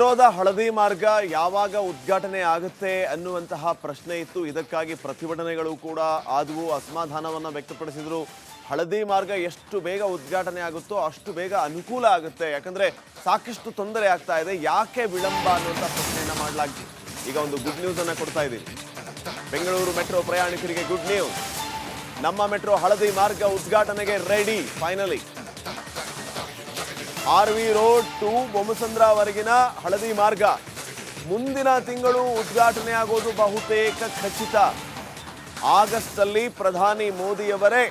ಮೆಟ್ರೋದ ಹಳದಿ ಮಾರ್ಗ ಯಾವಾಗ ಉದ್ಘಾಟನೆ ಆಗುತ್ತೆ ಅನ್ನುವಂತಹ ಪ್ರಶ್ನೆ ಇತ್ತು. ಇದಕ್ಕಾಗಿ ಪ್ರತಿಭಟನೆಗಳು ಕೂಡ ಆದವು. ಅಸಮಾಧಾನವನ್ನು ವ್ಯಕ್ತಪಡಿಸಿದರು. ಹಳದಿ ಮಾರ್ಗ ಎಷ್ಟು ಬೇಗ ಉದ್ಘಾಟನೆ ಆಗುತ್ತೋ ಅಷ್ಟು ಬೇಗ ಅನುಕೂಲ ಆಗುತ್ತೆ. ಯಾಕಂದರೆ ಸಾಕಷ್ಟು ತೊಂದರೆ ಆಗ್ತಾ ಇದೆ. ಯಾಕೆ ವಿಳಂಬ ಅನ್ನುವಂಥ ಪ್ರಶ್ನೆಯನ್ನು ಮಾಡಲಾಗಿದೆ ಈಗ ಒಂದು ಗುಡ್ ನ್ಯೂಸನ್ನು ಕೊಡ್ತಾ ಇದ್ದೀವಿ ಬೆಂಗಳೂರು ಮೆಟ್ರೋ ಪ್ರಯಾಣಿಕರಿಗೆ ಗುಡ್ ನ್ಯೂಸ್ ನಮ್ಮ ಮೆಟ್ರೋ ಹಳದಿ ಮಾರ್ಗ ಉದ್ಘಾಟನೆಗೆ ready finally R V road to ಬೊಮ್ಮಸಂದ್ರವರೆಗಿನ ಹಳದಿ ಮಾರ್ಗ. ಮುಂದಿನ ತಿಂಗಳು ಉದ್ಘಾಟನೆ ಆಗೋದು ಬಹುತೇಕ ಖಚಿತ. ಆಗಸ್ಟ್ ಅಲ್ಲಿ ಪ್ರಧಾನಿ ಮೋದಿಯವರೇ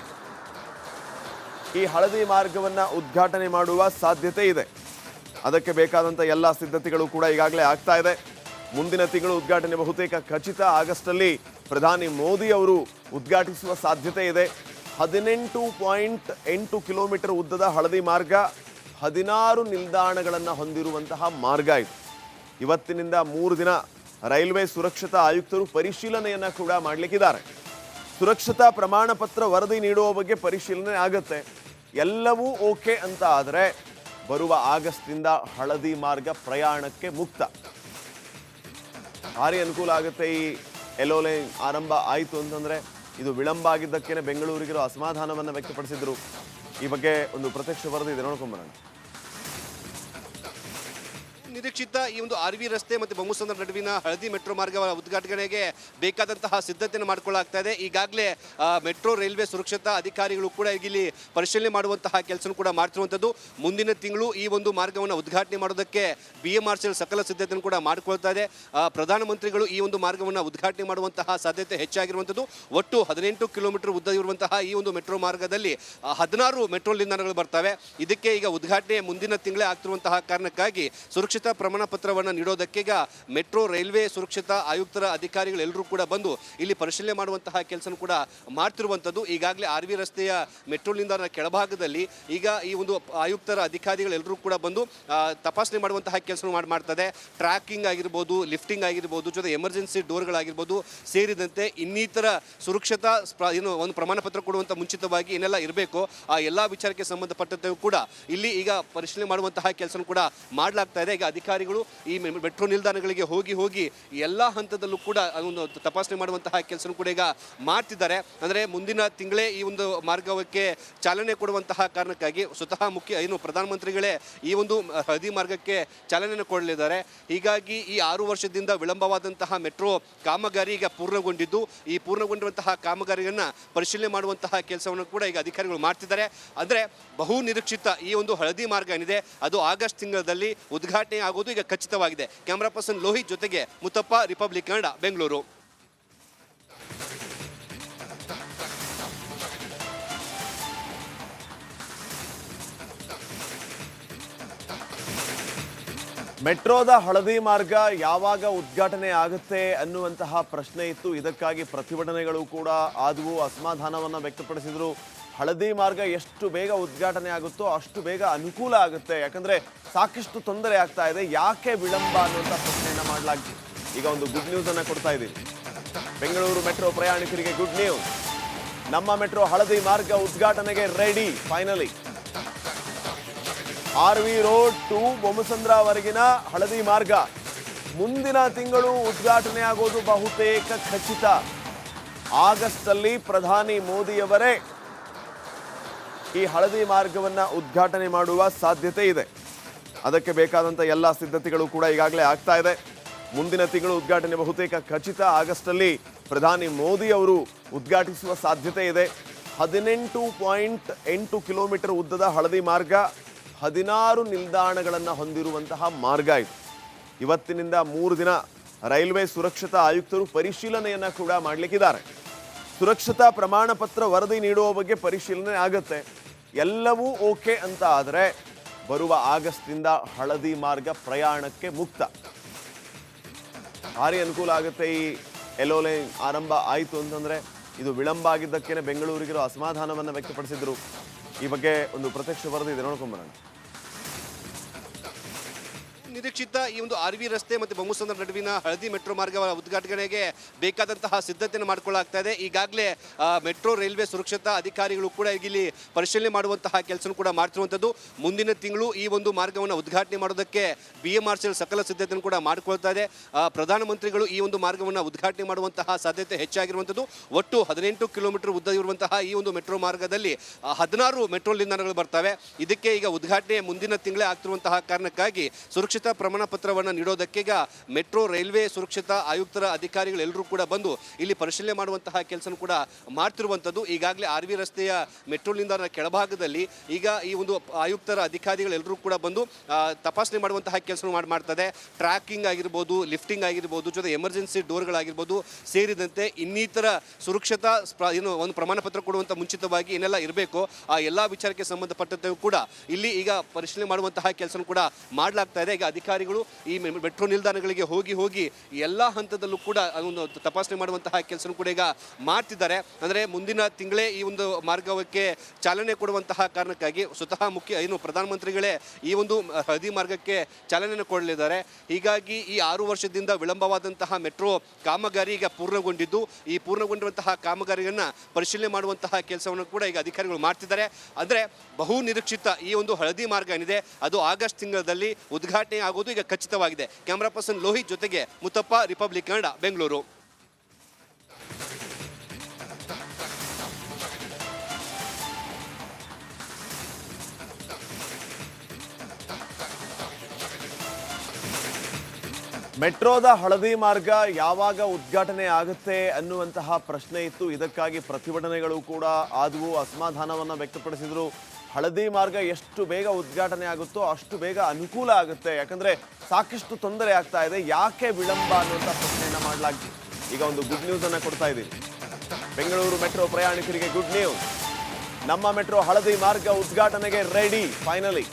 ಈ ಹಳದಿ ಮಾರ್ಗವನ್ನ ಉದ್ಘಾಟನೆ ಮಾಡುವ ಸಾಧ್ಯತೆ ಇದೆ. ಅದಕ್ಕೆ ಬೇಕಾದಂಥ ಎಲ್ಲ ಸಿದ್ಧತೆಗಳು ಕೂಡ ಈಗಾಗಲೇ ಆಗ್ತಾ ಇದೆ. ಮುಂದಿನ ತಿಂಗಳು ಉದ್ಘಾಟನೆ ಬಹುತೇಕ ಖಚಿತ. ಆಗಸ್ಟ್ ಅಲ್ಲಿ ಪ್ರಧಾನಿ ಮೋದಿ ಅವರು ಉದ್ಘಾಟಿಸುವ ಸಾಧ್ಯತೆ ಇದೆ. ಹದಿನೆಂಟು ಪಾಯಿಂಟ್ ಎಂಟು ಕಿಲೋಮೀಟರ್ ಉದ್ದದ ಹಳದಿ ಮಾರ್ಗ. ಹದಿನಾರು ನಿಲ್ದಾಣಗಳನ್ನು ಹೊಂದಿರುವಂತಹ ಮಾರ್ಗ ಇದು. ಇವತ್ತಿನಿಂದ ಮೂರು ದಿನ ರೈಲ್ವೆ ಸುರಕ್ಷತಾ ಆಯುಕ್ತರು ಪರಿಶೀಲನೆಯನ್ನು ಕೂಡ ಮಾಡಲಿಕ್ಕಿದ್ದಾರೆ. ಸುರಕ್ಷತಾ ಪ್ರಮಾಣ ಪತ್ರ ವರದಿ ನೀಡುವ ಬಗ್ಗೆ ಪರಿಶೀಲನೆ ಆಗುತ್ತೆ. ಎಲ್ಲವೂ ಓಕೆ ಅಂತ ಆದರೆ ಬರುವ ಆಗಸ್ಟ್ನಿಂದ ಹಳದಿ ಮಾರ್ಗ ಪ್ರಯಾಣಕ್ಕೆ ಮುಕ್ತ. ಭಾರಿ ಅನುಕೂಲ ಆಗುತ್ತೆ ಈ ಎಲ್ಲೋ ಲೈನ್ ಆರಂಭ ಆಯಿತು ಅಂತಂದ್ರೆ ಇದು ವಿಳಂಬ ಆಗಿದ್ದಕ್ಕೇನೆ ಬೆಂಗಳೂರಿಗಿರೋ ಅಸಮಾಧಾನವನ್ನು ವ್ಯಕ್ತಪಡಿಸಿದರು. ಈ ಬಗ್ಗೆ ಒಂದು ಪ್ರತ್ಯಕ್ಷ ವರದಿ ಇದೆ ನೋಡ್ಕೊಂಬರೋಣ ನಿರೀಕ್ಷಿತ ಈ ಒಂದು ಆರ್ ವಿ ರಸ್ತೆ ಮತ್ತು ಬೊಮ್ಮಸಂದ್ರ ನಡುವಿನ ಹಳದಿ ಮೆಟ್ರೋ ಮಾರ್ಗ ಉದ್ಘಾಟನೆಗೆ ಬೇಕಾದಂತಹ ಸಿದ್ಧತೆಯನ್ನು ಮಾಡಿಕೊಳ್ಳಾಗ್ತಾ ಇದೆ. ಈಗಾಗಲೇ ಮೆಟ್ರೋ, ರೈಲ್ವೆ ಸುರಕ್ಷತಾ ಅಧಿಕಾರಿಗಳು ಕೂಡ ಇಲ್ಲಿ ಪರಿಶೀಲನೆ ಮಾಡುವಂತಹ ಕೆಲಸ ಕೂಡ ಮಾಡ್ತಿರುವಂಥದ್ದು. ಮುಂದಿನ ತಿಂಗಳು ಈ ಒಂದು ಮಾರ್ಗವನ್ನು ಉದ್ಘಾಟನೆ ಮಾಡೋದಕ್ಕೆ ಬಿ ಎಂ ಆರ್ ಸಿ ಸಕಲ ಸಿದ್ಧತೆಯನ್ನು ಕೂಡ ಮಾಡಿಕೊಳ್ತಾ ಇದೆ. ಪ್ರಧಾನಮಂತ್ರಿಗಳು ಈ ಒಂದು ಮಾರ್ಗವನ್ನು ಉದ್ಘಾಟನೆ ಮಾಡುವಂತಹ ಸಾಧ್ಯತೆ ಹೆಚ್ಚಾಗಿರುವಂಥದ್ದು. ಒಟ್ಟು ಹದಿನೆಂಟು ಕಿಲೋಮೀಟರ್ ಉದ್ದ ಇರುವಂತಹ ಈ ಒಂದು ಮೆಟ್ರೋ ಮಾರ್ಗದಲ್ಲಿ ಹದಿನಾರು ಮೆಟ್ರೋ ನಿಲ್ದಾಣಗಳು ಬರ್ತವೆ. ಇದಕ್ಕೆ ಈಗ ಉದ್ಘಾಟನೆ ಮುಂದಿನ ತಿಂಗಳೇ ಆಗ್ತಿರುವಂತಹ ಕಾರಣಕ್ಕಾಗಿ ಸುರಕ್ಷತಾ ಪ್ರಮಾಣ ಪತ್ರವನ್ನು ನೀಡೋದಕ್ಕೆ ಈಗ ಮೆಟ್ರೋ, ರೈಲ್ವೆ ಸುರಕ್ಷತಾ ಆಯುಕ್ತರ ಅಧಿಕಾರಿಗಳು ಎಲ್ಲರೂ ಕೂಡ ಬಂದು ಇಲ್ಲಿ ಪರಿಶೀಲನೆ ಮಾಡುವಂತಹ ಕೆಲಸ ಕೂಡ ಮಾಡ್ತಿರುವಂಥದ್ದು. ಈಗಾಗಲೇ ಆರ್ ವಿ ರಸ್ತೆಯ ಮೆಟ್ರೋ ನಿಲ್ದಾಣ ಕೆಳಭಾಗದಲ್ಲಿ ಈಗ ಈ ಒಂದು ಆಯುಕ್ತರ ಅಧಿಕಾರಿಗಳು ಎಲ್ಲರೂ ಕೂಡ ಬಂದು ತಪಾಸಣೆ ಮಾಡುವಂತಹ ಕೆಲಸ ಮಾಡಿ, ಮಾಡ್ತದೆ. ಟ್ರ್ಯಾಕಿಂಗ್ ಆಗಿರ್ಬೋದು, ಲಿಫ್ಟಿಂಗ್ ಆಗಿರ್ಬೋದು ಜೊತೆ ಎಮರ್ಜೆನ್ಸಿ ಡೋರ್ಗಳಾಗಿರ್ಬೋದು ಸೇರಿದಂತೆ ಇನ್ನಿತರ ಸುರಕ್ಷತಾ ಏನು ಒಂದು ಪ್ರಮಾಣ ಪತ್ರ ಕೊಡುವಂಥ ಮುಂಚಿತವಾಗಿ ಏನೆಲ್ಲ ಇರಬೇಕು. ಆ ಎಲ್ಲ ವಿಚಾರಕ್ಕೆ ಸಂಬಂಧಪಟ್ಟಂತೆ ಕೂಡ ಇಲ್ಲಿ ಈಗ ಪರಿಶೀಲನೆ ಮಾಡುವಂತಹ ಕೆಲಸ ಕೂಡ ಮಾಡಲಾಗ್ತಾ ಇದೆ. ಈಗ ಅಧಿಕಾರಿಗಳು ಈ ಮೆಟ್ರೋ ನಿಲ್ದಾಣಗಳಿಗೆ ಹೋಗಿ ಹೋಗಿ ಎಲ್ಲ ಹಂತದಲ್ಲೂ ಕೂಡ ಒಂದು ತಪಾಸಣೆ ಮಾಡುವಂತಹ ಕೆಲಸನೂ ಕೂಡ ಈಗ ಮಾಡ್ತಿದ್ದಾರೆ. ಅಂದರೆ ಮುಂದಿನ ತಿಂಗಳೇ ಈ ಒಂದು ಮಾರ್ಗಕ್ಕೆ ಚಾಲನೆ ಕೊಡುವಂತಹ ಕಾರಣಕ್ಕಾಗಿ ಸ್ವತಃ ಮುಖ್ಯ ಏನು ಪ್ರಧಾನಮಂತ್ರಿಗಳೇ ಈ ಒಂದು ಹಳದಿ ಮಾರ್ಗಕ್ಕೆ ಚಾಲನೆಯನ್ನು ಕೊಡಲಿದ್ದಾರೆ. ಹೀಗಾಗಿ ಈ ಆರು ವರ್ಷದಿಂದ ವಿಳಂಬವಾದಂತಹ ಮೆಟ್ರೋ ಕಾಮಗಾರಿ ಈಗ ಪೂರ್ಣಗೊಂಡಿದ್ದು, ಈ ಪೂರ್ಣಗೊಂಡಿರುವಂತಹ ಕಾಮಗಾರಿಯನ್ನು ಪರಿಶೀಲನೆ ಮಾಡುವಂತಹ ಕೆಲಸವನ್ನು ಕೂಡ ಈಗ ಅಧಿಕಾರಿಗಳು ಮಾಡ್ತಿದ್ದಾರೆ. ಅಂದರೆ ಬಹು ನಿರೀಕ್ಷಿತ ಈ ಒಂದು ಹಳದಿ ಮಾರ್ಗ ಏನಿದೆ, ಅದು ಆಗಸ್ಟ್ ತಿಂಗಳಲ್ಲಿ ಉದ್ಘಾಟನೆ ಆಗೋದು ಈಗ ಖಚಿತವಾಗಿದೆ. ಕ್ಯಾಮರಾ ಪರ್ಸನ್ ಲೋಹಿತ್ ಜೊತೆಗೆ ಮುತ್ತಪ್ಪ ರಿಪಬ್ಲಿಕ್ ಕನ್ನಡ ಬೆಂಗಳೂರು. ಮೆಟ್ರೋದ ಹಳದಿ ಮಾರ್ಗ ಯಾವಾಗ ಉದ್ಘಾಟನೆ ಆಗುತ್ತೆ ಅನ್ನುವಂತಹ ಪ್ರಶ್ನೆ ಇತ್ತು. ಇದಕ್ಕಾಗಿ ಪ್ರತಿಭಟನೆಗಳು ಕೂಡ ಆದವು. ಅಸಮಾಧಾನವನ್ನು ವ್ಯಕ್ತಪಡಿಸಿದರು. ಹಳದಿ ಮಾರ್ಗ ಎಷ್ಟು ಬೇಗ ಉದ್ಘಾಟನೆ ಆಗುತ್ತೋ ಅಷ್ಟು ಬೇಗ ಅನುಕೂಲ ಆಗುತ್ತೆ. ಯಾಕಂದರೆ ಸಾಕಷ್ಟು ತೊಂದರೆ ಆಗ್ತಾ ಇದೆ. ಯಾಕೆ ವಿಳಂಬ ಅನ್ನುವಂಥ ಪ್ರಶ್ನೆಯನ್ನು ಮಾಡಲಾಗಿದೆ ಈಗ ಒಂದು ಗುಡ್ ನ್ಯೂಸನ್ನು ಕೊಡ್ತಾ ಇದ್ದೀವಿ ಬೆಂಗಳೂರು ಮೆಟ್ರೋ ಪ್ರಯಾಣಿಕರಿಗೆ ಗುಡ್ ನ್ಯೂಸ್ ನಮ್ಮ ಮೆಟ್ರೋ ಹಳದಿ ಮಾರ್ಗ ಉದ್ಘಾಟನೆಗೆ ready finally R V road to ಬೊಮ್ಮಸಂದ್ರವರೆಗಿನ ಹಳದಿ ಮಾರ್ಗ. ಮುಂದಿನ ತಿಂಗಳು ಉದ್ಘಾಟನೆ ಆಗೋದು ಬಹುತೇಕ ಖಚಿತ. ಆಗಸ್ಟ್ ಅಲ್ಲಿ ಪ್ರಧಾನಿ ಮೋದಿಯವರೇ ಈ ಹಳದಿ ಮಾರ್ಗವನ್ನ ಉದ್ಘಾಟನೆ ಮಾಡುವ ಸಾಧ್ಯತೆ ಇದೆ. ಅದಕ್ಕೆ ಬೇಕಾದಂಥ ಎಲ್ಲ ಸಿದ್ಧತೆಗಳು ಕೂಡ ಈಗಾಗಲೇ ಆಗ್ತಾ ಇದೆ. ಮುಂದಿನ ತಿಂಗಳು ಉದ್ಘಾಟನೆ ಬಹುತೇಕ ಖಚಿತ. ಆಗಸ್ಟ್ ಅಲ್ಲಿ ಪ್ರಧಾನಿ ಮೋದಿ ಅವರು ಉದ್ಘಾಟಿಸುವ ಸಾಧ್ಯತೆ ಇದೆ. ಹದಿನೆಂಟು ಪಾಯಿಂಟ್ ಎಂಟು ಕಿಲೋಮೀಟರ್ ಉದ್ದದ ಹಳದಿ ಮಾರ್ಗ. ಹದಿನಾರು ನಿಲ್ದಾಣಗಳನ್ನು ಹೊಂದಿರುವಂತಹ ಮಾರ್ಗ ಇದು. ಇವತ್ತಿನಿಂದ ಮೂರು ದಿನ ರೈಲ್ವೆ ಸುರಕ್ಷತಾ ಆಯುಕ್ತರು ಪರಿಶೀಲನೆಯನ್ನು ಕೂಡ ಮಾಡಲಿಕ್ಕಿದ್ದಾರೆ. ಸುರಕ್ಷತಾ ಪ್ರಮಾಣ ಪತ್ರ ವರದಿ ನೀಡುವ ಬಗ್ಗೆ ಪರಿಶೀಲನೆ ಆಗುತ್ತೆ. ಎಲ್ಲವೂ ಓಕೆ ಅಂತ ಆದರೆ ಬರುವ ಆಗಸ್ಟ್ನಿಂದ ಹಳದಿ ಮಾರ್ಗ ಪ್ರಯಾಣಕ್ಕೆ ಮುಕ್ತ. ಭಾರಿ ಅನುಕೂಲ ಆಗುತ್ತೆ ಈ ಎಲ್ಲೋ ಲೈನ್ ಆರಂಭ ಆಯಿತು ಅಂತಂದ್ರೆ ಇದು ವಿಳಂಬ ಆಗಿದ್ದಕ್ಕೇನೆ ಬೆಂಗಳೂರಿಗಿರೋ ಅಸಮಾಧಾನವನ್ನು ವ್ಯಕ್ತಪಡಿಸಿದ್ರು. ಈ ಬಗ್ಗೆ ಒಂದು ಪ್ರತ್ಯಕ್ಷ ವರದಿ ಇದೆ ನೋಡ್ಕೊಂಬರೋಣ ನಿರೀಕ್ಷಿತ ಈ ಒಂದು ಆರ್ ವಿ ರಸ್ತೆ ಮತ್ತು ಬೊಮ್ಮಸಂದ್ರ ನಡುವಿನ ಹಳದಿ ಮೆಟ್ರೋ ಮಾರ್ಗ ಉದ್ಘಾಟನೆಗೆ ಬೇಕಾದಂತಹ ಸಿದ್ಧತೆಯನ್ನು ಮಾಡಿಕೊಳ್ಳಾಗ್ತಾ ಇದೆ. ಈಗಾಗಲೇ ಮೆಟ್ರೋ, ರೈಲ್ವೆ ಸುರಕ್ಷತಾ ಅಧಿಕಾರಿಗಳು ಕೂಡ ಇಲ್ಲಿ ಪರಿಶೀಲನೆ ಮಾಡುವಂತಹ ಕೆಲಸ ಕೂಡ ಮಾಡ್ತಿರುವಂಥದ್ದು. ಮುಂದಿನ ತಿಂಗಳು ಈ ಒಂದು ಮಾರ್ಗವನ್ನು ಉದ್ಘಾಟನೆ ಮಾಡೋದಕ್ಕೆ ಬಿ ಎಂ ಆರ್ ಸಿ ಸಕಲ ಸಿದ್ಧತೆಯನ್ನು ಕೂಡ ಮಾಡಿಕೊಳ್ತಾ ಇದೆ. ಪ್ರಧಾನಮಂತ್ರಿಗಳು ಈ ಒಂದು ಮಾರ್ಗವನ್ನು ಉದ್ಘಾಟನೆ ಮಾಡುವಂತಹ ಸಾಧ್ಯತೆ ಹೆಚ್ಚಾಗಿರುವಂಥದ್ದು. ಒಟ್ಟು ಹದಿನೆಂಟು ಕಿಲೋಮೀಟರ್ ಉದ್ದ ಇರುವಂತಹ ಈ ಒಂದು ಮೆಟ್ರೋ ಮಾರ್ಗದಲ್ಲಿ ಹದಿನಾರು ಮೆಟ್ರೋ ನಿಲ್ದಾಣಗಳು ಬರ್ತವೆ. ಇದಕ್ಕೆ ಈಗ ಉದ್ಘಾಟನೆ ಮುಂದಿನ ತಿಂಗಳೇ ಆಗ್ತಿರುವಂತಹ ಕಾರಣಕ್ಕಾಗಿ ಸುರಕ್ಷತಾ ಪ್ರಮಾಣ ಪತ್ರವನ್ನು ನೀಡೋದಕ್ಕೆ ಮೆಟ್ರೋ, ರೈಲ್ವೆ ಸುರಕ್ಷತಾ ಆಯುಕ್ತರ ಅಧಿಕಾರಿಗಳು ಎಲ್ಲರೂ ಕೂಡ ಬಂದು ಇಲ್ಲಿ ಪರಿಶೀಲನೆ ಮಾಡುವಂತಹ ಕೆಲಸ ಕೂಡ ಮಾಡ್ತಿರುವಂಥದ್ದು. ಈಗಾಗಲೇ ಆರ್ ವಿ ರಸ್ತೆಯ ಮೆಟ್ರೋ ನಿಲ್ದಾಣ ಕೆಳಭಾಗದಲ್ಲಿ ಈಗ ಈ ಒಂದು ಆಯುಕ್ತರ ಅಧಿಕಾರಿಗಳು ಎಲ್ಲರೂ ಕೂಡ ಬಂದು ತಪಾಸಣೆ ಮಾಡುವಂತಹ ಕೆಲಸ ಮಾಡಿ, ಮಾಡ್ತದೆ. ಟ್ರ್ಯಾಕಿಂಗ್ ಆಗಿರ್ಬೋದು, ಲಿಫ್ಟಿಂಗ್ ಆಗಿರ್ಬೋದು ಜೊತೆ ಎಮರ್ಜೆನ್ಸಿ ಡೋರ್ಗಳಾಗಿರ್ಬೋದು ಸೇರಿದಂತೆ ಇನ್ನಿತರ ಸುರಕ್ಷತಾ ಏನು ಒಂದು ಪ್ರಮಾಣ ಪತ್ರ ಕೊಡುವಂಥ ಮುಂಚಿತವಾಗಿ ಏನೆಲ್ಲ ಇರಬೇಕು. ಆ ಎಲ್ಲ ವಿಚಾರಕ್ಕೆ ಸಂಬಂಧಪಟ್ಟಂತೆ ಕೂಡ ಇಲ್ಲಿ ಈಗ ಪರಿಶೀಲನೆ ಮಾಡುವಂತಹ ಕೆಲಸ ಕೂಡ ಮಾಡಲಾಗ್ತಾ ಇದೆ. ಈಗ ಅಧಿಕಾರಿಗಳು ಈ ಮೆಟ್ರೋ ನಿಲ್ದಾಣಗಳಿಗೆ ಹೋಗಿ ಹೋಗಿ ಎಲ್ಲ ಹಂತದಲ್ಲೂ ಕೂಡ ಒಂದು ತಪಾಸಣೆ ಮಾಡುವಂತಹ ಕೆಲಸ ಕೂಡ ಈಗ ಮಾಡ್ತಿದ್ದಾರೆ. ಅಂದರೆ ಮುಂದಿನ ತಿಂಗಳೇ ಈ ಒಂದು ಮಾರ್ಗಕ್ಕೆ ಚಾಲನೆ ಕೊಡುವಂತಹ ಕಾರಣಕ್ಕಾಗಿ ಸ್ವತಃ ಮುಖ್ಯ ಏನು ಪ್ರಧಾನಮಂತ್ರಿಗಳೇ ಈ ಒಂದು ಹಳದಿ ಮಾರ್ಗಕ್ಕೆ ಚಾಲನೆಯನ್ನು ಕೊಡಲಿದ್ದಾರೆ. ಹೀಗಾಗಿ ಈ ಆರು ವರ್ಷದಿಂದ ವಿಳಂಬವಾದಂತಹ ಮೆಟ್ರೋ ಕಾಮಗಾರಿ ಈಗ ಪೂರ್ಣಗೊಂಡಿದ್ದು, ಈ ಪೂರ್ಣಗೊಂಡಿರುವಂತಹ ಕಾಮಗಾರಿಯನ್ನು ಪರಿಶೀಲನೆ ಮಾಡುವಂತಹ ಕೆಲಸವನ್ನು ಕೂಡ ಈಗ ಅಧಿಕಾರಿಗಳು ಮಾಡ್ತಿದ್ದಾರೆ. ಅಂದರೆ ಬಹು ನಿರೀಕ್ಷಿತ ಈ ಒಂದು ಹಳದಿ ಮಾರ್ಗ ಏನಿದೆ, ಅದು ಆಗಸ್ಟ್ ತಿಂಗಳಲ್ಲಿ ಉದ್ಘಾಟನೆ ಆಗೋದು ಈಗ ಖಚಿತವಾಗಿದೆ. ಕ್ಯಾಮರಾ ಪರ್ಸನ್ ಲೋಹಿತ್ ಜೊತೆಗೆ ಮುತ್ತಪ್ಪ, ರಿಪಬ್ಲಿಕ್ ಕನ್ನಡ, ಬೆಂಗಳೂರು. ಮೆಟ್ರೋದ ಹಳದಿ ಮಾರ್ಗ ಯಾವಾಗ ಉದ್ಘಾಟನೆ ಆಗುತ್ತೆ ಅನ್ನುವಂತಹ ಪ್ರಶ್ನೆ ಇತ್ತು. ಇದಕ್ಕಾಗಿ ಪ್ರತಿಭಟನೆಗಳು ಕೂಡ ಆದವು. ಅಸಮಾಧಾನವನ್ನು ವ್ಯಕ್ತಪಡಿಸಿದ್ರು. ಹಳದಿ ಮಾರ್ಗ ಎಷ್ಟು ಬೇಗ ಉದ್ಘಾಟನೆ ಆಗುತ್ತೋ ಅಷ್ಟು ಬೇಗ ಅನುಕೂಲ ಆಗುತ್ತೆ. ಯಾಕಂದ್ರೆ ಸಾಕಷ್ಟು ತೊಂದರೆ ಆಗ್ತಾ ಇದೆ. ಯಾಕೆ ವಿಳಂಬ ಅನ್ನುವಂಥ ಪ್ರಶ್ನೆಯನ್ನ ಮಾಡಲಾಗಿದೆ ಈಗ ಒಂದು ಗುಡ್ ನ್ಯೂಸ್ ಅನ್ನ ಕೊಡ್ತಾ ಇದ್ದೀನಿ. ಬೆಂಗಳೂರು ಮೆಟ್ರೋ ಪ್ರಯಾಣಿಕರಿಗೆ ಗುಡ್ ನ್ಯೂಸ್ ನಮ್ಮ ಮೆಟ್ರೋ ಹಳದಿ ಮಾರ್ಗ ಉದ್ಘಾಟನೆಗೆ ready finally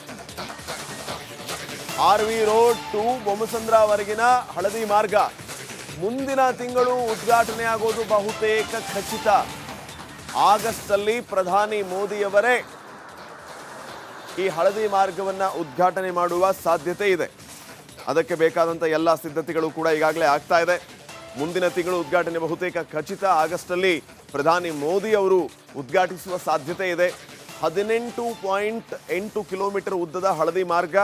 R V road to ಬೊಮ್ಮಸಂದ್ರವರೆಗಿನ ಹಳದಿ ಮಾರ್ಗ. ಮುಂದಿನ ತಿಂಗಳು ಉದ್ಘಾಟನೆ ಆಗೋದು ಬಹುತೇಕ ಖಚಿತ. ಆಗಸ್ಟ್ ಅಲ್ಲಿ ಪ್ರಧಾನಿ ಮೋದಿಯವರೇ ಈ ಹಳದಿ ಮಾರ್ಗವನ್ನ ಉದ್ಘಾಟನೆ ಮಾಡುವ ಸಾಧ್ಯತೆ ಇದೆ. ಅದಕ್ಕೆ ಬೇಕಾದಂತ ಎಲ್ಲ ಸಿದ್ಧತೆಗಳು ಕೂಡ ಈಗಾಗಲೇ ಆಗ್ತಾ ಇದೆ. ಮುಂದಿನ ತಿಂಗಳು ಉದ್ಘಾಟನೆ ಬಹುತೇಕ ಖಚಿತ. ಆಗಸ್ಟ್ ಅಲ್ಲಿ ಪ್ರಧಾನಿ ಮೋದಿ ಅವರು ಉದ್ಘಾಟಿಸುವ ಸಾಧ್ಯತೆ ಇದೆ. ಹದಿನೆಂಟು ಪಾಯಿಂಟ್ ಎಂಟು ಕಿಲೋಮೀಟರ್ ಉದ್ದದ ಹಳದಿ ಮಾರ್ಗ,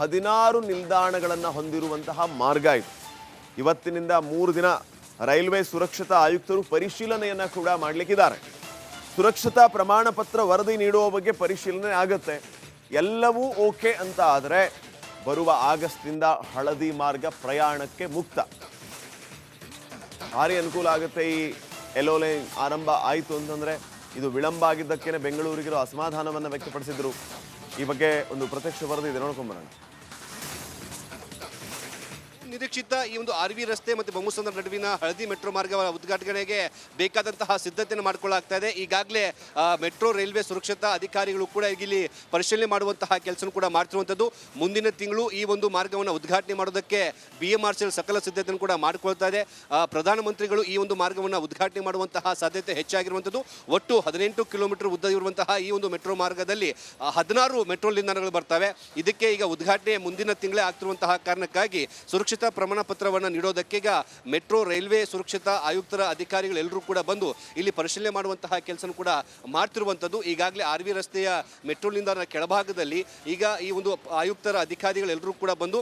ಹದಿನಾರು ನಿಲ್ದಾಣಗಳನ್ನು ಹೊಂದಿರುವಂತಹ ಮಾರ್ಗ ಇದು. ಇವತ್ತಿನಿಂದ ಮೂರು ದಿನ ರೈಲ್ವೆ ಸುರಕ್ಷತಾ ಆಯುಕ್ತರು ಪರಿಶೀಲನೆಯನ್ನ ಕೂಡ ಮಾಡಲಿಕ್ಕಿದ್ದಾರೆ. ಸುರಕ್ಷತಾ ಪ್ರಮಾಣ ಪತ್ರ ವರದಿ ನೀಡುವ ಬಗ್ಗೆ ಪರಿಶೀಲನೆ ಆಗುತ್ತೆ. ಎಲ್ಲವೂ ಓಕೆ ಅಂತ ಆದರೆ ಬರುವ ಆಗಸ್ಟ್ನಿಂದ ಹಳದಿ ಮಾರ್ಗ ಪ್ರಯಾಣಕ್ಕೆ ಮುಕ್ತ. ಭಾರಿ ಅನುಕೂಲ ಆಗುತ್ತೆ ಈ ಎಲ್ಲೋ ಲೈನ್ ಆರಂಭ ಆಯಿತು ಅಂತಂದರೆ ಇದು ವಿಳಂಬ ಆಗಿದ್ದಕ್ಕೇನೆ ಬೆಂಗಳೂರಿಗಿರೋ ಅಸಮಾಧಾನವನ್ನು ವ್ಯಕ್ತಪಡಿಸಿದರು. ಈ ಬಗ್ಗೆ ಒಂದು ಪ್ರತ್ಯಕ್ಷ ವರದಿ ಇದೆ ನೋಡ್ಕೊಂಬರೋಣ ನಿರೀಕ್ಷಿತ ಈ ಒಂದು ಆರ್ ವಿ ರಸ್ತೆ ಮತ್ತು ಬೊಮ್ಮಸಂದ್ರ ನಡುವಿನ ಹಳದಿ ಮೆಟ್ರೋ ಮಾರ್ಗ ಉದ್ಘಾಟನೆಗೆ ಬೇಕಾದಂತಹ ಸಿದ್ಧತೆಯನ್ನು ಮಾಡಿಕೊಳ್ಳಲಾಗ್ತಾ ಇದೆ. ಈಗಾಗಲೇ ಮೆಟ್ರೋ ರೈಲ್ವೆ ಸುರಕ್ಷತಾ ಅಧಿಕಾರಿಗಳು ಕೂಡ ಇಲ್ಲಿ ಪರಿಶೀಲನೆ ಮಾಡುವಂತಹ ಕೆಲಸ ಕೂಡ ಮಾಡ್ತಿರುವಂಥದ್ದು. ಮುಂದಿನ ತಿಂಗಳು ಈ ಒಂದು ಮಾರ್ಗವನ್ನು ಉದ್ಘಾಟನೆ ಮಾಡೋದಕ್ಕೆ ಬಿ ಎಂ ಆರ್ ಸಿ ಸಕಲ ಸಿದ್ಧತೆಯನ್ನು ಕೂಡ ಮಾಡಿಕೊಳ್ತಾ ಇದೆ. ಪ್ರಧಾನಮಂತ್ರಿಗಳು ಈ ಒಂದು ಮಾರ್ಗವನ್ನು ಉದ್ಘಾಟನೆ ಮಾಡುವಂತಹ ಸಾಧ್ಯತೆ ಹೆಚ್ಚಾಗಿರುವಂಥದ್ದು. ಒಟ್ಟು ಹದಿನೆಂಟು ಕಿಲೋಮೀಟರ್ ಉದ್ದ ಇರುವಂತಹ ಈ ಒಂದು ಮೆಟ್ರೋ ಮಾರ್ಗದಲ್ಲಿ ಹದಿನಾರು ಮೆಟ್ರೋ ನಿಲ್ದಾಣಗಳು ಬರ್ತವೆ. ಇದಕ್ಕೆ ಈಗ ಉದ್ಘಾಟನೆ ಮುಂದಿನ ತಿಂಗಳೇ ಆಗ್ತಿರುವಂತಹ ಕಾರಣಕ್ಕಾಗಿ ಸುರಕ್ಷತಾ ಪ್ರಮಾಣ ಪತ್ರವನ್ನು ನೀಡೋದಕ್ಕೆ ಈಗ ಮೆಟ್ರೋ, ರೈಲ್ವೆ ಸುರಕ್ಷತಾ ಆಯುಕ್ತರ ಅಧಿಕಾರಿಗಳು ಎಲ್ಲರೂ ಕೂಡ ಬಂದು ಇಲ್ಲಿ ಪರಿಶೀಲನೆ ಮಾಡುವಂತಹ ಕೆಲಸ ಕೂಡ ಮಾಡ್ತಿರುವಂಥದ್ದು. ಈಗಾಗಲೇ ಆರ್ ವಿ ರಸ್ತೆಯ ಮೆಟ್ರೋ ನಿಲ್ದಾಣ ಕೆಳಭಾಗದಲ್ಲಿ ಈಗ ಈ ಒಂದು ಆಯುಕ್ತರ ಅಧಿಕಾರಿಗಳು ಎಲ್ಲರೂ ಕೂಡ ಬಂದು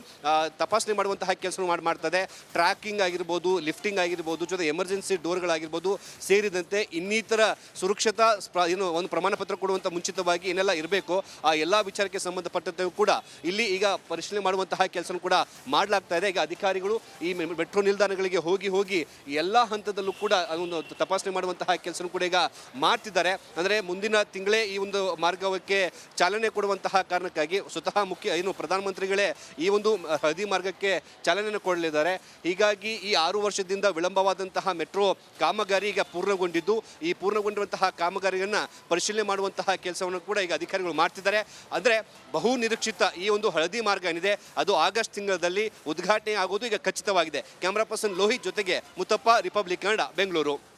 ತಪಾಸಣೆ ಮಾಡುವಂತಹ ಕೆಲಸ ಮಾಡಿ, ಮಾಡ್ತದೆ. ಟ್ರ್ಯಾಕಿಂಗ್ ಆಗಿರ್ಬೋದು, ಲಿಫ್ಟಿಂಗ್ ಆಗಿರ್ಬೋದು, ಜೊತೆ ಎಮರ್ಜೆನ್ಸಿ ಡೋರ್ಗಳಾಗಿರ್ಬೋದು ಸೇರಿದಂತೆ ಇನ್ನಿತರ ಸುರಕ್ಷತಾ ಏನು ಒಂದು ಪ್ರಮಾಣ ಪತ್ರ ಕೊಡುವಂಥ ಮುಂಚಿತವಾಗಿ ಏನೆಲ್ಲ ಇರಬೇಕು. ಆ ಎಲ್ಲ ವಿಚಾರಕ್ಕೆ ಸಂಬಂಧಪಟ್ಟಂತೆ ಕೂಡ ಇಲ್ಲಿ ಈಗ ಪರಿಶೀಲನೆ ಮಾಡುವಂತಹ ಕೆಲಸ ಕೂಡ ಮಾಡಲಾಗ್ತಾ ಇದೆ. ಈಗ ಅಧಿಕಾರಿಗಳು ಈ ಮೆಟ್ರೋ ನಿಲ್ದಾಣಗಳಿಗೆ ಹೋಗಿ ಹೋಗಿ ಎಲ್ಲ ಹಂತದಲ್ಲೂ ಕೂಡ ಒಂದು ತಪಾಸಣೆ ಮಾಡುವಂತಹ ಕೆಲಸ ಕೂಡ ಈಗ ಮಾಡ್ತಿದ್ದಾರೆ. ಅಂದರೆ ಮುಂದಿನ ತಿಂಗಳೇ ಈ ಒಂದು ಮಾರ್ಗಕ್ಕೆ ಚಾಲನೆ ಕೊಡುವಂತಹ ಕಾರಣಕ್ಕಾಗಿ ಸ್ವತಃ ಮುಖ್ಯ ಏನು ಪ್ರಧಾನಮಂತ್ರಿಗಳೇ ಈ ಒಂದು ಹಳದಿ ಮಾರ್ಗಕ್ಕೆ ಚಾಲನೆಯನ್ನು ಕೊಡಲಿದ್ದಾರೆ. ಹೀಗಾಗಿ ಈ ಆರು ವರ್ಷದಿಂದ ವಿಳಂಬವಾದಂತಹ ಮೆಟ್ರೋ ಕಾಮಗಾರಿ ಈಗ ಪೂರ್ಣಗೊಂಡಿದ್ದು, ಈ ಪೂರ್ಣಗೊಂಡಿರುವಂತಹ ಕಾಮಗಾರಿಯನ್ನು ಪರಿಶೀಲನೆ ಮಾಡುವಂತಹ ಕೆಲಸವನ್ನು ಕೂಡ ಈಗ ಅಧಿಕಾರಿಗಳು ಮಾಡ್ತಿದ್ದಾರೆ. ಅಂದರೆ ಬಹು ನಿರೀಕ್ಷಿತ ಈ ಒಂದು ಹಳದಿ ಮಾರ್ಗ ಏನಿದೆ, ಅದು ಆಗಸ್ಟ್ ತಿಂಗಳಲ್ಲಿ ಉದ್ಘಾಟನೆ ಆಗೋದು ಈಗ ಖಚಿತವಾಗಿದೆ. ಕ್ಯಾಮ್ರಾ ಪರ್ಸನ್ ಲೋಹಿತ್ ಜೊತೆಗೆ ಮುತ್ತಪ್ಪ ರಿಪಬ್ಲಿಕ್ ಕನ್ನಡ ಬೆಂಗಳೂರು